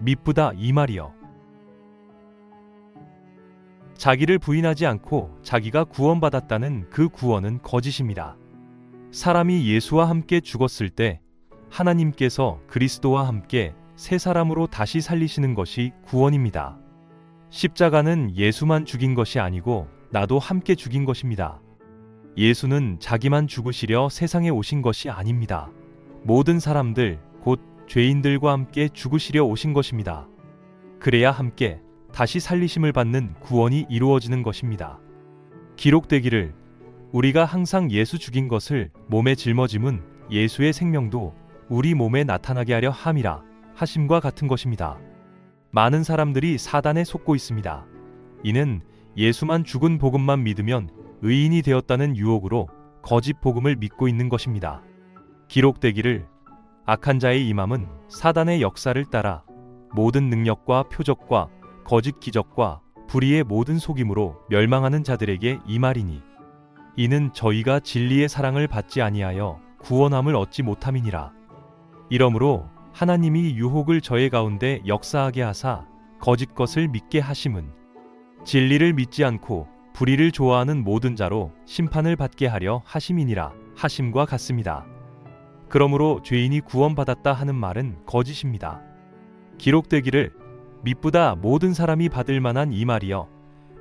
미쁘다 이 말이여. 자기를 부인하지 않고 자기가 구원받았다는 그 구원은 거짓입니다. 사람이 예수와 함께 죽었을 때 하나님께서 그리스도와 함께 새 사람으로 다시 살리시는 것이 구원입니다. 십자가는 예수만 죽인 것이 아니고 나도 함께 죽인 것입니다. 예수는 자기만 죽으시려 세상에 오신 것이 아닙니다. 모든 사람들, 곧 죄인들과 함께 죽으시려 오신 것입니다. 그래야 함께 다시 살리심을 받는 구원이 이루어지는 것입니다. 기록되기를 우리가 항상 예수 죽인 것을 몸에 짊어짐은 예수의 생명도 우리 몸에 나타나게 하려 함이라 하심과 같은 것입니다. 많은 사람들이 사단에 속고 있습니다. 이는 예수만 죽은 복음만 믿으면 의인이 되었다는 유혹으로 거짓 복음을 믿고 있는 것입니다. 기록되기를 악한 자의 임함은 사단의 역사를 따라 모든 능력과 표적과 거짓 기적과 불의의 모든 속임으로 멸망하는 자들에게 이 말이니 이는 저희가 진리의 사랑을 받지 아니하여 구원함을 얻지 못함이니라 이러므로 하나님이 유혹을 저의 가운데 역사하게 하사 거짓 것을 믿게 하심은 진리를 믿지 않고 불의를 좋아하는 모든 자로 심판을 받게 하려 하심이니라 하심과 같습니다. 그러므로 죄인이 구원받았다 하는 말은 거짓입니다. 기록되기를 미쁘다 모든 사람이 받을 만한 이 말이여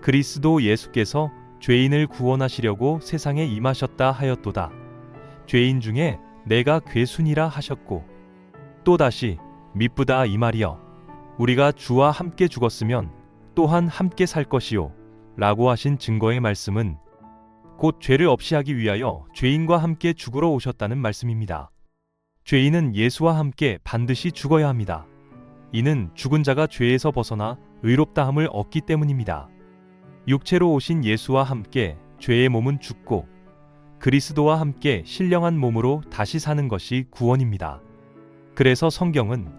그리스도 예수께서 죄인을 구원하시려고 세상에 임하셨다 하였도다. 죄인 중에 내가 괴순이라 하셨고 또 다시 미쁘다 이 말이여 우리가 주와 함께 죽었으면 또한 함께 살 것이요 라고 하신 증거의 말씀은 곧 죄를 없이 하기 위하여 죄인과 함께 죽으러 오셨다는 말씀입니다. 죄인은 예수와 함께 반드시 죽어야 합니다. 이는 죽은 자가 죄에서 벗어나 의롭다함을 얻기 때문입니다. 육체로 오신 예수와 함께 죄의 몸은 죽고 그리스도와 함께 신령한 몸으로 다시 사는 것이 구원입니다. 그래서 성경은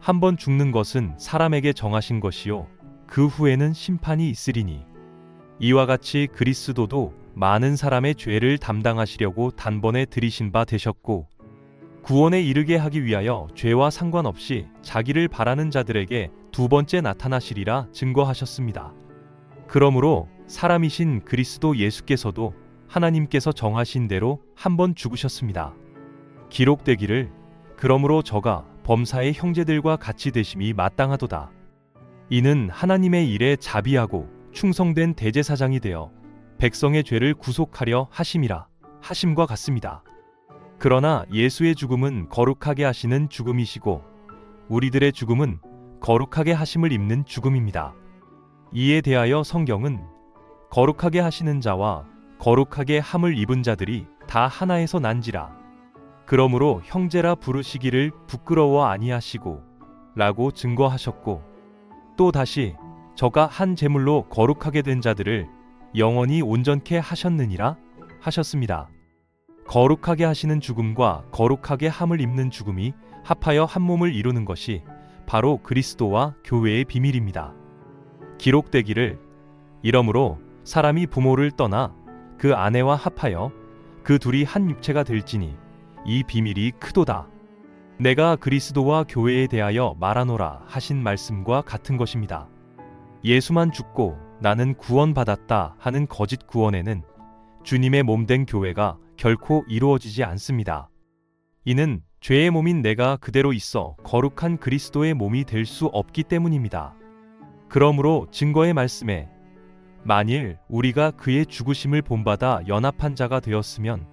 한 번 죽는 것은 사람에게 정하신 것이요 그 후에는 심판이 있으리니 이와 같이 그리스도도 많은 사람의 죄를 담당하시려고 단번에 들이신 바 되셨고 구원에 이르게 하기 위하여 죄와 상관없이 자기를 바라는 자들에게 두 번째 나타나시리라 증거하셨습니다. 그러므로 사람이신 그리스도 예수께서도 하나님께서 정하신 대로 한 번 죽으셨습니다. 기록되기를 그러므로 저가 범사의 형제들과 같이 되심이 마땅하도다. 이는 하나님의 일에 자비하고 충성된 대제사장이 되어 백성의 죄를 구속하려 하심이라 하심과 같습니다. 그러나 예수의 죽음은 거룩하게 하시는 죽음이시고 우리들의 죽음은 거룩하게 하심을 입는 죽음입니다. 이에 대하여 성경은 거룩하게 하시는 자와 거룩하게 함을 입은 자들이 다 하나에서 난지라. 그러므로 형제라 부르시기를 부끄러워 아니하시고 라고 증거하셨고 또 다시 저가 한 제물로 거룩하게 된 자들을 영원히 온전케 하셨느니라 하셨습니다. 거룩하게 하시는 죽음과 거룩하게 함을 입는 죽음이 합하여 한 몸을 이루는 것이 바로 그리스도와 교회의 비밀입니다. 기록되기를 이러므로 사람이 부모를 떠나 그 아내와 합하여 그 둘이 한 육체가 될지니 이 비밀이 크도다. 내가 그리스도와 교회에 대하여 말하노라 하신 말씀과 같은 것입니다. 예수만 죽고 나는 구원받았다 하는 거짓 구원에는 주님의 몸된 교회가 결코 이루어지지 않습니다. 이는 죄의 몸인 내가 그대로 있어 거룩한 그리스도의 몸이 될 수 없기 때문입니다. 그러므로 증거의 말씀에 만일 우리가 그의 죽으심을 본받아 연합한 자가 되었으면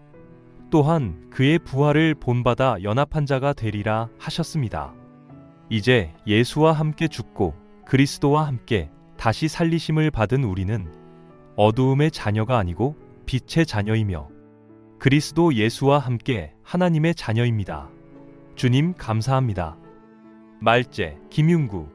또한 그의 부활을 본받아 연합한 자가 되리라 하셨습니다. 이제 예수와 함께 죽고 그리스도와 함께 다시 살리심을 받은 우리는 어두움의 자녀가 아니고 빛의 자녀이며 그리스도 예수와 함께 하나님의 자녀입니다. 주님 감사합니다. 말제 김윤구